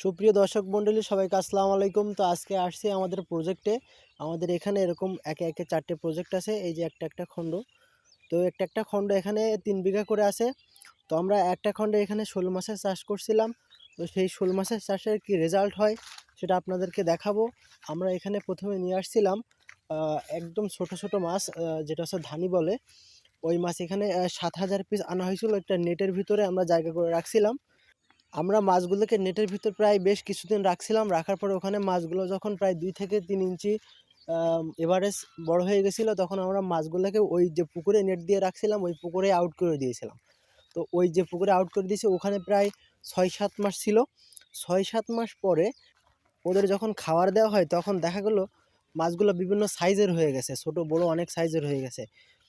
সুপ্রিয় দর্শক মণ্ডলী, সবাইকে আসসালামু আলাইকুম। তো আজকে আসছি আমাদের প্রজেক্টে আমাদের এখানে এরকম একে একে চারটে প্রজেক্ট আছে, এই যে একটা একটা খণ্ড। তো একটা একটা খণ্ড এখানে তিন বিঘা করে আছে। তো আমরা একটা খণ্ডে এখানে শোল মাছের চাষ করছিলাম। তো সেই শোল মাছের চাষের কি রেজাল্ট হয় সেটা আপনাদেরকে দেখাবো। আমরা এখানে প্রথমে নিয়ে আসছিলাম একদম ছোট ছোট মাছ যেটা হচ্ছে ধানি বলে। ওই মাছ এখানে সাত হাজার পিস আনা হয়েছিল। একটা নেটের ভিতরে আমরা জায়গা করে রাখছিলাম। আমরা মাছগুলোকে নেটের ভিতর প্রায় বেশ কিছুদিন রাখছিলাম। রাখার পরে ওখানে মাছগুলো যখন প্রায় দুই থেকে তিন ইঞ্চি এভারেজ বড় হয়ে গেছিল, তখন আমরা মাছগুলোকে ওই যে পুকুরে নেট দিয়ে রাখছিলাম, ওই পুকুরে আউট করে দিয়েছিলাম। তো ওই যে পুকুরে আউট করে দিয়েছি, ওখানে প্রায় ছয় সাত মাস ছিল। ছয় সাত মাস পরে ওদের যখন খাবার দেওয়া হয়, তখন দেখা গেলো মাছগুলো বিভিন্ন সাইজের হয়ে গেছে, ছোট, বড় অনেক সাইজের হয়ে গেছে।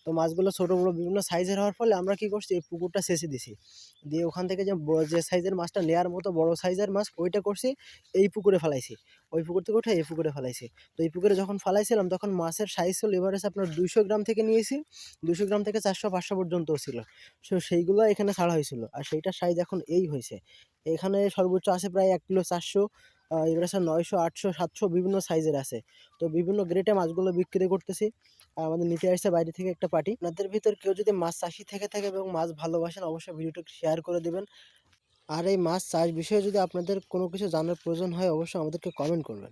তো মাছগুলো ছোট, বড় বিভিন্ন সাইজের হওয়ার ফলে আমরা কি করছি, এই পুকুরটা সেচে দিছি। দিয়ে ওখান থেকে যে যে সাইজের মাছটা, নেয়ার মতো বড় সাইজের মাছ, ওইটা করছি, এই পুকুরে ফেলাইছি। ওই পুকুর থেকে উঠে এই পুকুরে ফেলাইছি। তো এই পুকুরে যখন ফেলাইছিলাম, তখন মাছের সাইজ ছিল এভারেজ আপনার দুইশো গ্রাম থেকে নিয়েছি। দুশো গ্রাম থেকে চারশো, পাঁচশো পর্যন্ত ছিল। সো সেইগুলো এখানে ছাড়া হয়েছিল। আর সেইটার সাইজ এখন এই হয়েছে। এখানে সর্বোচ্চ আছে প্রায় এক কিলো চারশো। এবার আছে নয়শো, আটশো, সাতশো বিভিন্ন সাইজের আছে। তো বিভিন্ন গ্রেটে মাছগুলো বিক্রি করতেছি। আর আমাদের নিতে আসছে বাইরে থেকে একটা পার্টি। আপনাদের ভিতর কেউ যদি মাছ চাষি থেকে থাকে এবং মাছ ভালোবাসেন, অবশ্যই ভিডিওটি শেয়ার করে দেবেন। আর এই মাছ চাষ বিষয়ে যদি আপনাদের কোনো কিছু জানার প্রয়োজন হয়, অবশ্যই আমাদেরকে কমেন্ট করবেন।